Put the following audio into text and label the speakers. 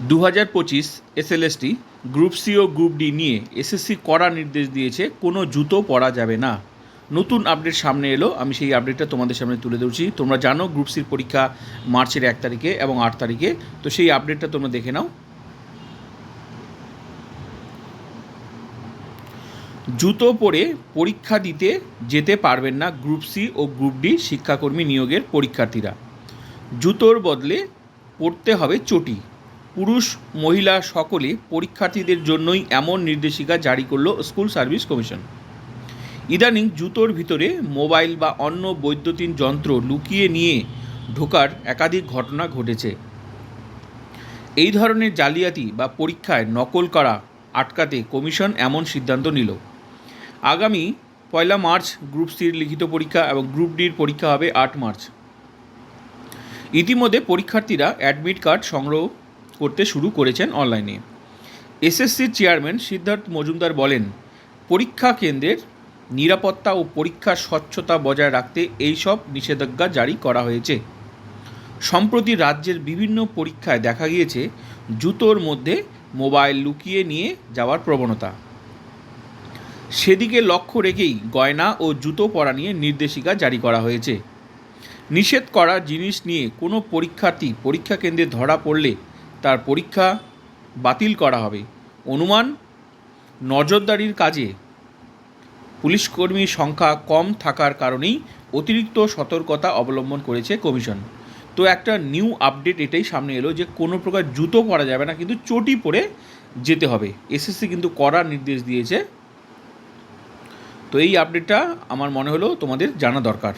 Speaker 1: দু হাজার পঁচিশ এসএলএসটি গ্রুপ সি ও গ্রুপ ডি নিয়ে এসএসসি কড়া নির্দেশ দিয়েছে, কোনো জুতো পরা যাবে না। নতুন আপডেট সামনে এলো, আমি সেই আপডেটটা তোমাদের সামনে তুলে ধরছি। তোমরা জানো গ্রুপ সির পরীক্ষা মার্চের এক তারিখে এবং আট তারিখে, তো সেই আপডেটটা তোমরা দেখে নাও। জুতো পরে পরীক্ষা দিতে যেতে পারবেন না গ্রুপ সি ও গ্রুপ ডি শিক্ষাকর্মী নিয়োগের পরীক্ষার্থীরা। জুতোর বদলে পড়তে হবে চটি। পুরুষ, মহিলা সকলে পরীক্ষার্থীদের জন্যই এমন নির্দেশিকা জারি করল স্কুল সার্ভিস কমিশন। ইদানিং জুতোর ভিতরে মোবাইল বা অন্য বৈদ্যুতিন যন্ত্র লুকিয়ে নিয়ে ঢোকার একাধিক ঘটনা ঘটেছে। এই ধরনের জালিয়াতি বা পরীক্ষায় নকল করা, আটকাতে কমিশন এমন সিদ্ধান্ত নিল। আগামী পয়লা মার্চ গ্রুপ সির লিখিত পরীক্ষা এবং গ্রুপ ডির পরীক্ষা হবে আট মার্চ। ইতিমধ্যে পরীক্ষার্থীরা অ্যাডমিট কার্ড সংগ্রহ করতে শুরু করেছেন অনলাইনে। এসএসসির চেয়ারম্যান সিদ্ধার্থ মজুমদার বলেন, পরীক্ষা কেন্দ্রের নিরাপত্তা ও পরীক্ষার স্বচ্ছতা বজায় রাখতে এই সব নিষেধাজ্ঞা জারি করা হয়েছে। সম্প্রতি রাজ্যের বিভিন্ন পরীক্ষায় দেখা গিয়েছে, জুতোর মধ্যে মোবাইল লুকিয়ে নিয়ে যাওয়ার প্রবণতা। সেদিকে লক্ষ্য রেখেই গয়না ও জুতো পরা নিয়ে নির্দেশিকা জারি করা হয়েছে। নিষেধ করা জিনিস নিয়ে কোনো পরীক্ষার্থী পরীক্ষা কেন্দ্রে ধরা পড়লে তার পরীক্ষা বাতিল করা হবে। অনুমান, নজরদারির কাজে পুলিশকর্মীর সংখ্যা কম থাকার কারণেই অতিরিক্ত সতর্কতা অবলম্বন করেছে কমিশন। তো একটা নিউ আপডেট এটাই সামনে এলো যে কোনো প্রকার জুতো পরা যাবে না, কিন্তু চটি পরে যেতে হবে। এসএসসি কিন্তু করার নির্দেশ দিয়েছে। তো এই আপডেটটা আমার মনে হলো তোমাদের জানা দরকার।